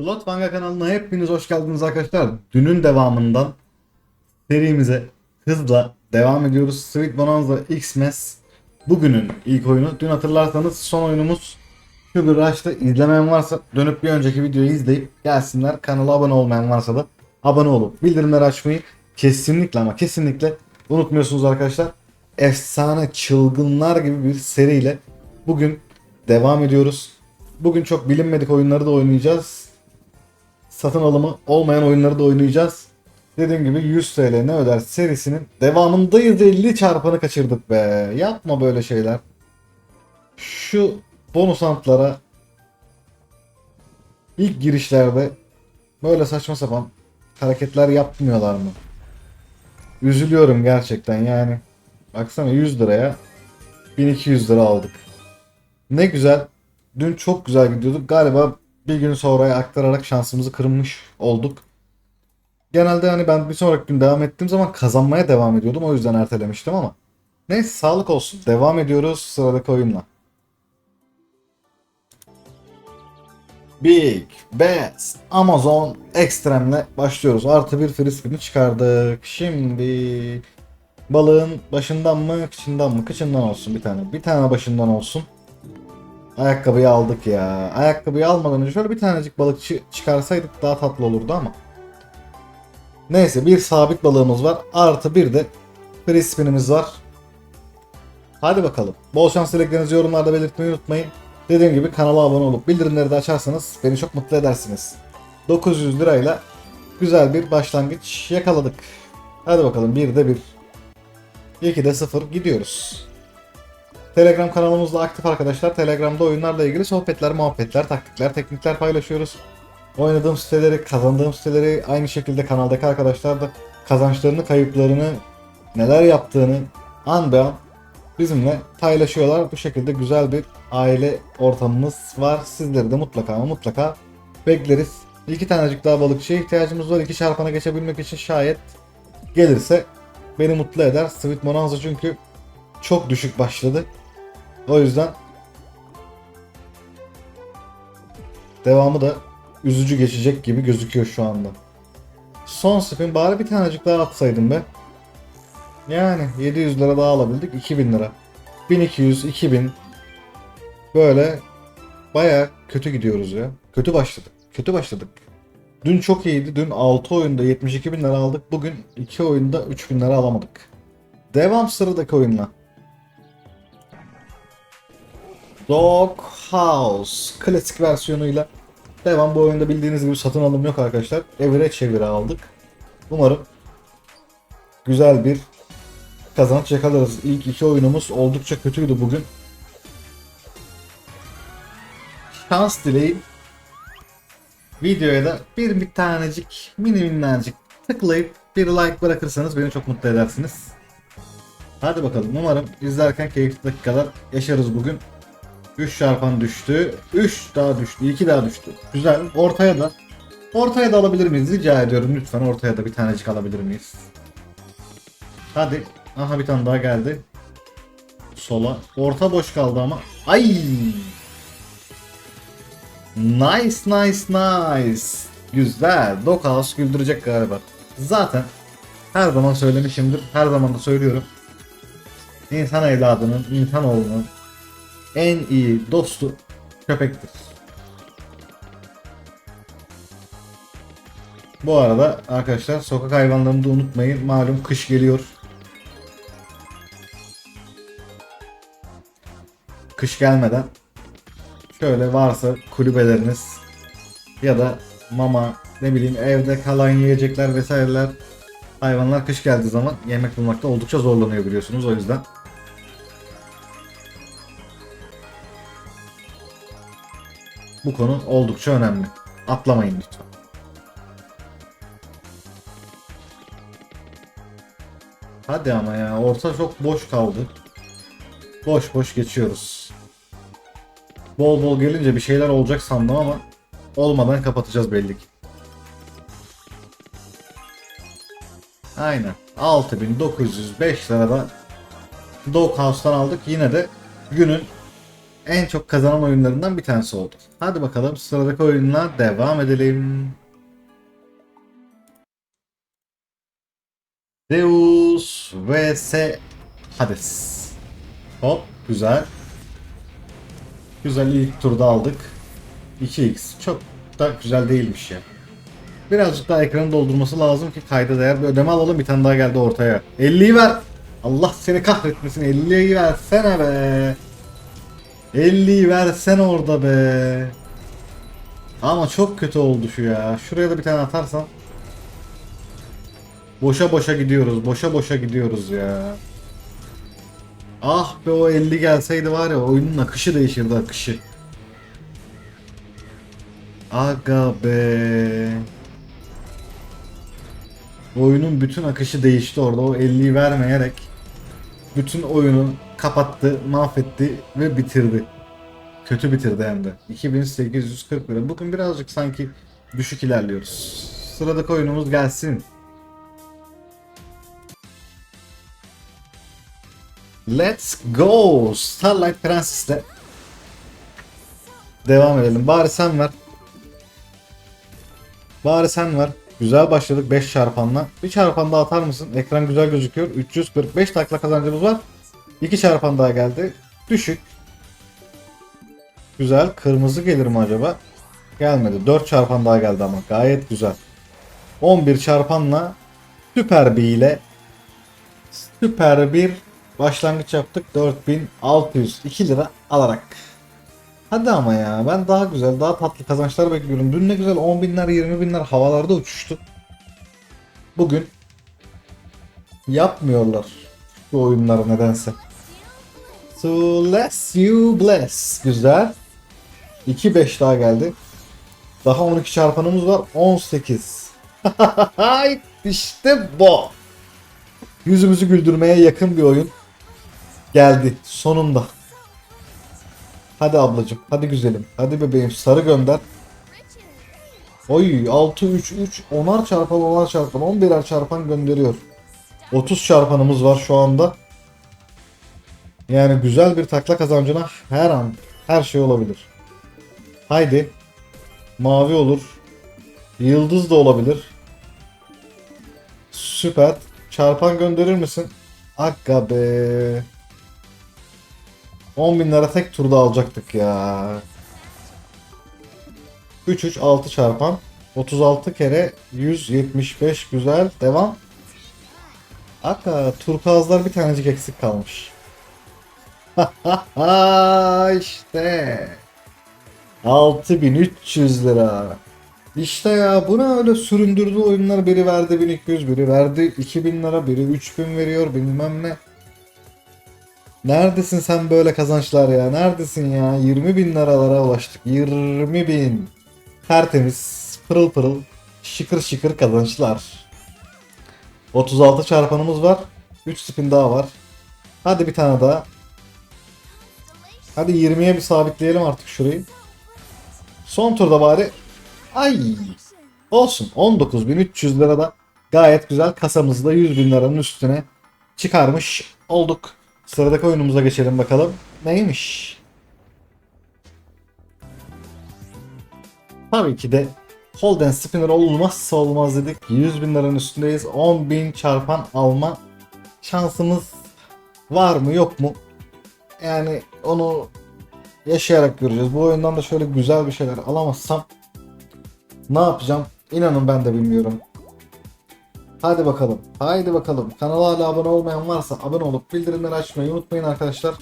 Slot Manga kanalına hepiniz hoş geldiniz arkadaşlar. Dünün devamından serimize hızla devam ediyoruz. Sweet Bonanza X-Mess bugünün ilk oyunu. Dün hatırlarsanız son oyunumuz Sugar Rush'ta izlemeyen varsa dönüp bir önceki videoyu izleyip gelsinler. Kanala abone olmayan varsa da abone olup bildirimleri açmayı kesinlikle ama kesinlikle unutmuyorsunuz arkadaşlar. Efsane çılgınlar gibi bir seriyle bugün devam ediyoruz. Bugün çok bilinmedik oyunları da oynayacağız. Satın alımı olmayan oyunları da oynayacağız. Dediğim gibi 100 TL ne öder serisinin devamındayız 50 çarpanı kaçırdık be. Yapma böyle şeyler. Şu bonus antlara ilk girişlerde böyle saçma sapan hareketler yapmıyorlar mı? Üzülüyorum gerçekten yani. Baksana 100 liraya 1200 lira aldık. Ne güzel. Dün çok güzel gidiyorduk. Galiba bir gün sonraya aktararak şansımızı kırmış olduk. Genelde hani ben bir sonraki gün devam ettiğim zaman kazanmaya devam ediyordum. O yüzden ertelemiştim ama. Neyse sağlık olsun. Devam ediyoruz sıradaki oyunla. Big Best Amazon Extreme'le başlıyoruz. Artı bir free spin'i çıkardık. Şimdi balığın başından mı kıçından mı? Kıçından olsun bir tane. Bir tane başından olsun. Ayakkabıyı aldık ya. Ayakkabıyı almadan önce şöyle bir tanecik balık çı- çıkarsaydık daha tatlı olurdu ama. Neyse bir sabit balığımız var. Artı bir de free spin'imiz var. Hadi bakalım. Bol şans dileklerinizi yorumlarda belirtmeyi unutmayın. Dediğim gibi kanala abone olup bildirimleri de açarsanız beni çok mutlu edersiniz. 900 lirayla güzel bir başlangıç yakaladık. Hadi bakalım 1'de 1. 2'de 0 gidiyoruz. Telegram kanalımız da aktif arkadaşlar. Telegram'da oyunlarla ilgili sohbetler, muhabbetler, taktikler, teknikler paylaşıyoruz. Oynadığım siteleri, kazandığım siteleri aynı şekilde kanaldaki arkadaşlar da kazançlarını, kayıplarını, neler yaptığını an be an bizimle paylaşıyorlar. Bu şekilde güzel bir aile ortamımız var. Sizleri de mutlaka mutlaka bekleriz. İki tanecik daha balıkçıya ihtiyacımız var. İki çarpana geçebilmek için şayet gelirse beni mutlu eder. Sweet Bonanza çünkü çok düşük başladı. O yüzden devamı da üzücü geçecek gibi gözüküyor şu anda. Son spin bari bir tanecik daha atsaydım be. Yani 700 lira daha alabildik 2000 lira. 1200, 2000 böyle baya kötü gidiyoruz ya. Kötü başladık. Kötü başladık. Dün çok iyiydi. Dün 6 oyunda 72 bin lira aldık. Bugün 2 oyunda 3 bin lira alamadık. Devam sıradaki oyunla. Dog House klasik versiyonuyla devam bu oyunda bildiğiniz gibi satın alım yok arkadaşlar. Evire çevire aldık. Umarım güzel bir kazanç yakalarız. İlk iki oyunumuz oldukça kötüydü bugün. Şans dileyim. Videoya da bir bir tanecik mini minnacık tıklayıp bir like bırakırsanız beni çok mutlu edersiniz. Hadi bakalım umarım izlerken keyifli dakikalar yaşarız bugün. 3 çarpan düştü. 3 daha düştü. 2 daha düştü. Güzel. Ortaya da. Ortaya da alabilir miyiz? Rica ediyorum lütfen ortaya da bir tanecik alabilir miyiz? Hadi. Aha bir tane daha geldi. Sola. Orta boş kaldı ama. Ay! Nice nice nice. Güzel. Doghouse güldürecek galiba. Zaten her zaman söylemişimdir. Her zaman da söylüyorum. İnsan evladının, insan oğlunun en iyi dostu köpektir. Bu arada arkadaşlar sokak hayvanlarını da unutmayın. Malum kış geliyor. Kış gelmeden şöyle varsa kulübeleriniz ya da mama ne bileyim evde kalan yiyecekler vesaireler hayvanlar kış geldiği zaman yemek bulmakta oldukça zorlanıyor biliyorsunuz o yüzden. Bu konu oldukça önemli. Atlamayın lütfen. Hadi ama ya orta çok boş kaldı. Boş boş geçiyoruz. Bol bol gelince bir şeyler olacak sandım ama olmadan kapatacağız belli ki. Aynen. 6905 lirada Doghouse'tan aldık. Yine de günün en çok kazanan oyunlarından bir tanesi oldu. Hadi bakalım sıradaki oyunla devam edelim. Zeus vs Hades. Hop güzel. Güzel ilk turda aldık. 2x çok da güzel değilmiş ya. Birazcık daha ekranı doldurması lazım ki kayda değer bir ödeme alalım. Bir tane daha geldi ortaya. 50'yi ver. Allah seni kahretmesin. 50'yi versene be. 50'yi versen orada be. Ama çok kötü oldu şu ya. Şuraya da bir tane atarsan. Boşa boşa gidiyoruz. Boşa boşa gidiyoruz ya. Ah be o 50 gelseydi var ya oyunun akışı değişirdi akışı. Aga be. Oyunun bütün akışı değişti orada. O 50'yi vermeyerek bütün oyunu kapattı, mahvetti ve bitirdi. Kötü bitirdi hem de. 2840 lira. Bugün birazcık sanki düşük ilerliyoruz. Sıradaki oyunumuz gelsin. Let's go! Starlight Princess'le devam edelim. Bari sen ver. Bari sen ver. Güzel başladık 5 çarpanla. Bir çarpan daha atar mısın? Ekran güzel gözüküyor. 345 takla kazancımız var. 2 çarpan daha geldi. Düşük. Güzel. Kırmızı gelir mi acaba? Gelmedi. 4 çarpan daha geldi ama. Gayet güzel. 11 çarpanla süper bir ile süper bir başlangıç yaptık. 4602 lira alarak. Hadi ama ya ben daha güzel daha tatlı kazançlar bekliyorum. Dün ne güzel 10 binler 20 binler havalarda uçuştu. Bugün yapmıyorlar bu oyunları nedense. So let's you bless. Güzel. 2-5 daha geldi. Daha 12 çarpanımız var. 18. işte bu. Yüzümüzü güldürmeye yakın bir oyun. Geldi sonunda. Hadi ablacım, hadi güzelim, hadi bebeğim sarı gönder. Oy 6 3 3 10'ar çarpan 10'ar çarpan 11'er çarpan gönderiyor. 30 çarpanımız var şu anda. Yani güzel bir takla kazancına her an her şey olabilir. Haydi. Mavi olur. Yıldız da olabilir. Süper. Çarpan gönderir misin? Akka be. 10 bin lira tek turda alacaktık ya. 3 3 6 çarpan 36 kere 175 güzel devam. Aka turkuazlar bir tanecik eksik kalmış. işte 6300 lira. İşte ya bu ne öyle süründürdü oyunlar biri verdi 1200 biri verdi 2000 lira biri 3000 veriyor bilmem ne. Neredesin sen böyle kazançlar ya? Neredesin ya? 20 bin liralara ulaştık. 20 bin. Tertemiz, pırıl pırıl, şıkır şıkır kazançlar. 36 çarpanımız var. 3 spin daha var. Hadi bir tane daha. Hadi 20'ye bir sabitleyelim artık şurayı. Son turda bari. Ay. Olsun. 19.300 lirada gayet güzel kasamızda 100 bin liranın üstüne çıkarmış olduk. Sıradaki oyunumuza geçelim bakalım. Neymiş? Tabii ki de Holden Spinner olmazsa olmaz dedik. 100 bin liranın üstündeyiz. 10 bin çarpan alma şansımız var mı yok mu? Yani onu yaşayarak göreceğiz. Bu oyundan da şöyle güzel bir şeyler alamazsam ne yapacağım? İnanın ben de bilmiyorum. Hadi bakalım. Haydi bakalım. Kanala hala abone olmayan varsa abone olup bildirimleri açmayı unutmayın arkadaşlar.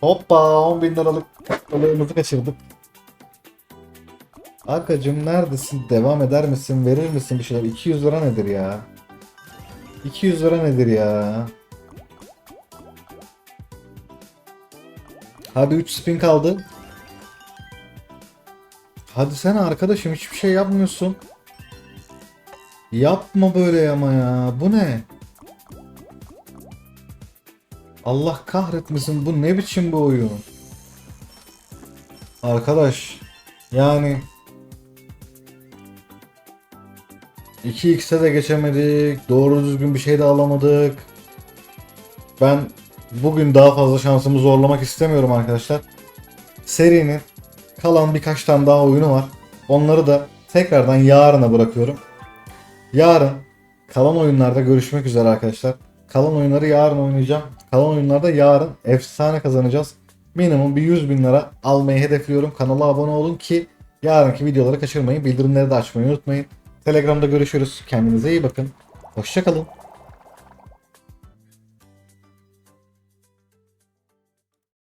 Hoppa 10 bin liralık balığımızı kaçırdık. Akacım neredesin? Devam eder misin? Verir misin bir şeyler? 200 lira nedir ya? 200 lira nedir ya? Hadi 3 spin kaldı. Hadi sen arkadaşım hiçbir şey yapmıyorsun. Yapma böyle ama ya. Bu ne? Allah kahretmesin bu ne biçim bir oyun? Arkadaş yani 2x'e de geçemedik. Doğru düzgün bir şey de alamadık. Ben bugün daha fazla şansımı zorlamak istemiyorum arkadaşlar. serinin kalan birkaç tane daha oyunu var. Onları da tekrardan yarına bırakıyorum. Yarın kalan oyunlarda görüşmek üzere arkadaşlar. Kalan oyunları yarın oynayacağım. Kalan oyunlarda yarın efsane kazanacağız. Minimum bir 100 bin lira almayı hedefliyorum. Kanala abone olun ki yarınki videoları kaçırmayın. Bildirimleri de açmayı unutmayın. Telegram'da görüşürüz. Kendinize iyi bakın. Hoşçakalın.